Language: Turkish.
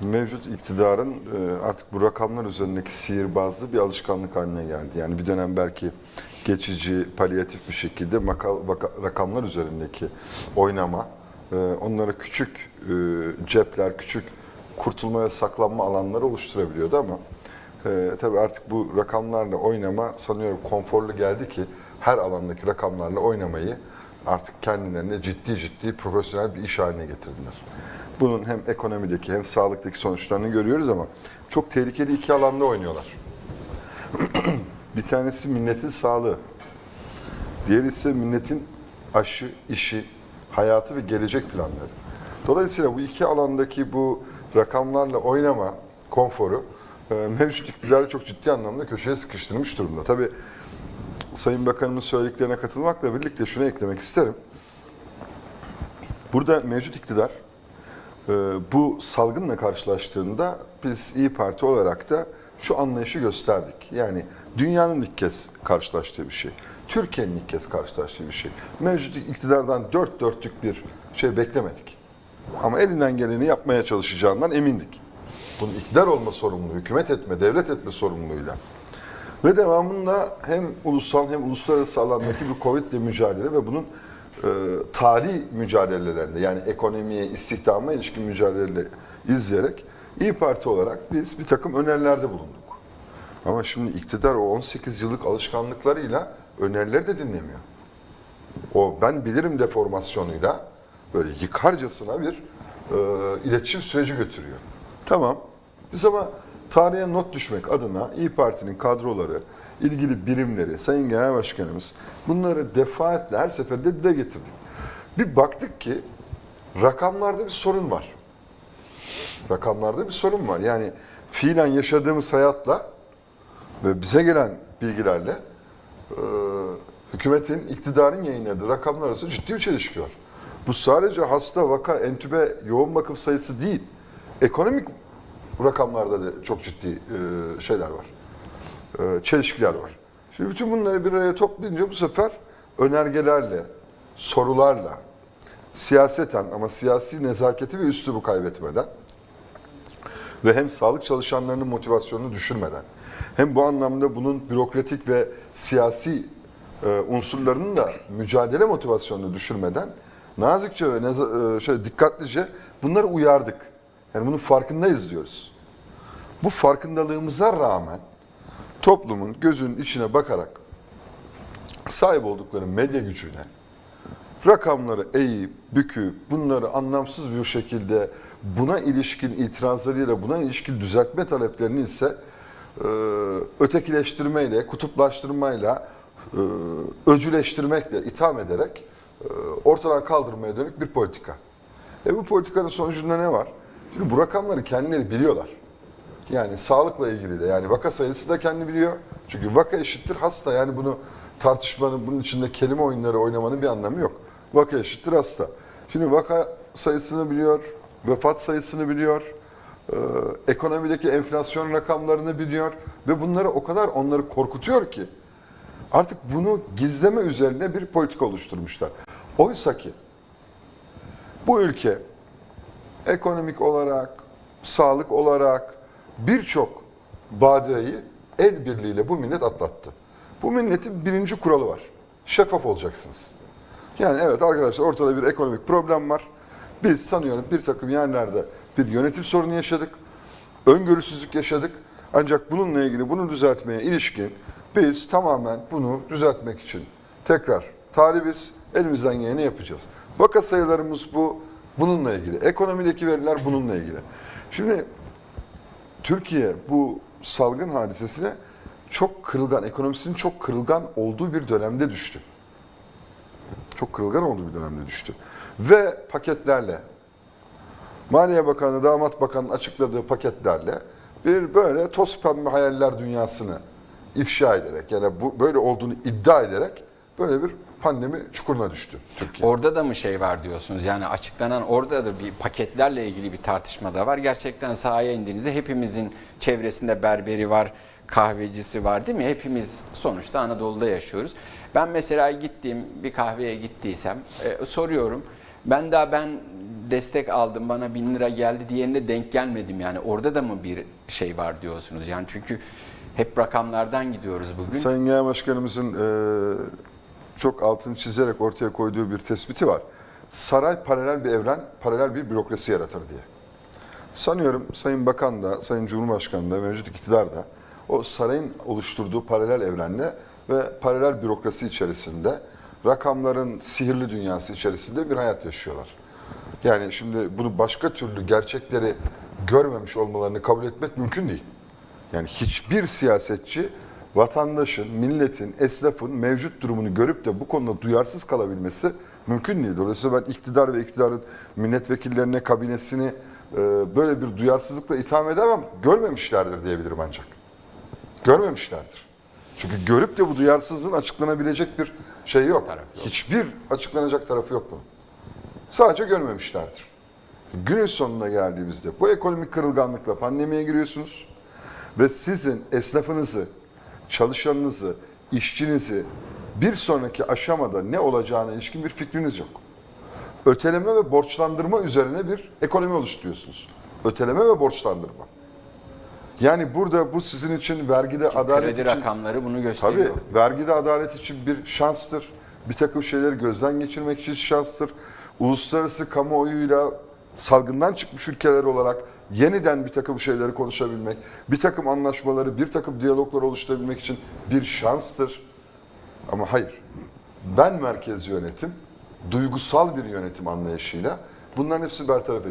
Mevcut iktidarın e, artık bu rakamlar üzerindeki sihirbazlığı bir alışkanlık haline geldi. Yani bir dönem belki geçici, palyatif bir şekilde maka- vaka- rakamlar üzerindeki oynama, e, onlara küçük e, cepler, küçük kurtulma ve saklanma alanları oluşturabiliyordu ama e, tabii artık bu rakamlarla oynama sanıyorum konforlu geldi ki her alandaki rakamlarla oynamayı artık kendilerine ciddi ciddi profesyonel bir iş haline getirdiler. Bunun hem ekonomideki hem sağlıktaki sonuçlarını görüyoruz ama çok tehlikeli iki alanda oynuyorlar. bir tanesi milletin sağlığı. Diğeri ise milletin aşı, işi, hayatı ve gelecek planları. Dolayısıyla bu iki alandaki bu rakamlarla oynama konforu e, mevcut iktidarı çok ciddi anlamda köşeye sıkıştırmış durumda. Tabii Sayın Bakanımın söylediklerine katılmakla birlikte şunu eklemek isterim. Burada mevcut iktidar bu salgınla karşılaştığında biz İyi Parti olarak da şu anlayışı gösterdik. Yani dünyanın ilk kez karşılaştığı bir şey. Türkiye'nin ilk kez karşılaştığı bir şey. Mevcut iktidardan dört dörtlük bir şey beklemedik. Ama elinden geleni yapmaya çalışacağından emindik. Bunun iktidar olma sorumluluğu, hükümet etme, devlet etme sorumluluğuyla. Ve devamında hem ulusal hem uluslararası alandaki bu Covid ile mücadele ve bunun e, tarihi mücadelelerinde yani ekonomiye, istihdama ilişkin mücadele izleyerek İyi Parti olarak biz bir takım önerilerde bulunduk. Ama şimdi iktidar o 18 yıllık alışkanlıklarıyla önerileri de dinlemiyor. O ben bilirim deformasyonuyla böyle yıkarcasına bir e, iletişim süreci götürüyor. Tamam. Biz ama tarihe not düşmek adına İyi Parti'nin kadroları, ilgili birimleri, Sayın Genel Başkanımız bunları defaatle her seferinde dile getirdik. Bir baktık ki rakamlarda bir sorun var. Rakamlarda bir sorun var. Yani fiilen yaşadığımız hayatla ve bize gelen bilgilerle e, hükümetin, iktidarın yayınladığı rakamlar arasında ciddi bir çelişki var. Bu sadece hasta, vaka, entübe, yoğun bakım sayısı değil. Ekonomik rakamlarda da çok ciddi e, şeyler var. E, çelişkiler var. Şimdi bütün bunları bir araya toplayınca bu sefer önergelerle, sorularla, siyaseten ama siyasi nezaketi ve üslubu kaybetmeden ve hem sağlık çalışanlarının motivasyonunu düşürmeden hem bu anlamda bunun bürokratik ve siyasi e, unsurlarının da mücadele motivasyonunu düşürmeden nazikçe ve şöyle dikkatlice bunları uyardık. Yani bunun farkındayız diyoruz. Bu farkındalığımıza rağmen toplumun gözünün içine bakarak sahip oldukları medya gücüne rakamları eğip, büküp, bunları anlamsız bir şekilde buna ilişkin itirazlarıyla, buna ilişkin düzeltme taleplerini ise e, ötekileştirmeyle, kutuplaştırmayla, e, öcüleştirmekle, itham ederek e, ortadan kaldırmaya dönük bir politika. E bu politikanın sonucunda ne var? Şimdi bu rakamları kendileri biliyorlar. Yani sağlıkla ilgili de yani vaka sayısı da kendi biliyor. Çünkü vaka eşittir hasta yani bunu tartışmanın bunun içinde kelime oyunları oynamanın bir anlamı yok. Vaka eşittir hasta. Şimdi vaka sayısını biliyor, vefat sayısını biliyor, e, ekonomideki enflasyon rakamlarını biliyor ve bunları o kadar onları korkutuyor ki artık bunu gizleme üzerine bir politika oluşturmuşlar. Oysa ki bu ülke ekonomik olarak, sağlık olarak birçok badireyi el birliğiyle bu millet atlattı. Bu milletin birinci kuralı var. Şeffaf olacaksınız. Yani evet arkadaşlar ortada bir ekonomik problem var. Biz sanıyorum bir takım yerlerde bir yönetim sorunu yaşadık. Öngörüsüzlük yaşadık. Ancak bununla ilgili bunu düzeltmeye ilişkin biz tamamen bunu düzeltmek için tekrar talibiz. Elimizden geleni yapacağız. Vaka sayılarımız bu. Bununla ilgili. Ekonomideki veriler bununla ilgili. Şimdi Türkiye bu salgın hadisesine çok kırılgan, ekonomisinin çok kırılgan olduğu bir dönemde düştü. Çok kırılgan olduğu bir dönemde düştü. Ve paketlerle, Maliye Bakanı, Damat Bakanı'nın açıkladığı paketlerle bir böyle toz pembe hayaller dünyasını ifşa ederek, yani bu böyle olduğunu iddia ederek böyle bir pandemi çukuruna düştü Türkiye. Orada da mı şey var diyorsunuz? Yani açıklanan orada da bir paketlerle ilgili bir tartışma da var. Gerçekten sahaya indiğinizde hepimizin çevresinde berberi var, kahvecisi var değil mi? Hepimiz sonuçta Anadolu'da yaşıyoruz. Ben mesela gittiğim bir kahveye gittiysem e, soruyorum. Ben daha ben destek aldım bana bin lira geldi diğerine denk gelmedim yani orada da mı bir şey var diyorsunuz yani çünkü hep rakamlardan gidiyoruz bugün. Sayın Genel Başkanımızın e, çok altını çizerek ortaya koyduğu bir tespiti var. Saray paralel bir evren, paralel bir bürokrasi yaratır diye. Sanıyorum Sayın Bakan da, Sayın Cumhurbaşkanı da, mevcut iktidar da o sarayın oluşturduğu paralel evrenle ve paralel bürokrasi içerisinde rakamların sihirli dünyası içerisinde bir hayat yaşıyorlar. Yani şimdi bunu başka türlü gerçekleri görmemiş olmalarını kabul etmek mümkün değil. Yani hiçbir siyasetçi vatandaşın, milletin, esnafın mevcut durumunu görüp de bu konuda duyarsız kalabilmesi mümkün değil. Dolayısıyla ben iktidar ve iktidarın milletvekillerine, kabinesini e, böyle bir duyarsızlıkla itham edemem. Görmemişlerdir diyebilirim ancak. Görmemişlerdir. Çünkü görüp de bu duyarsızlığın açıklanabilecek bir şey yok. Yok. Hiçbir açıklanacak tarafı yok bunun. Sadece görmemişlerdir. Günün sonuna geldiğimizde bu ekonomik kırılganlıkla pandemiye giriyorsunuz ve sizin esnafınızı, çalışanınızı, işçinizi bir sonraki aşamada ne olacağına ilişkin bir fikriniz yok. Öteleme ve borçlandırma üzerine bir ekonomi oluşturuyorsunuz. Öteleme ve borçlandırma. Yani burada bu sizin için vergide adalet Kredi için rakamları bunu Tabii gösteriyor. vergide adalet için bir şanstır. Bir takım şeyleri gözden geçirmek için şanstır. Uluslararası kamuoyuyla salgından çıkmış ülkeler olarak yeniden bir takım şeyleri konuşabilmek, bir takım anlaşmaları, bir takım diyaloglar oluşturabilmek için bir şanstır. Ama hayır, ben merkezi yönetim, duygusal bir yönetim anlayışıyla bunların hepsi bertaraf edildi.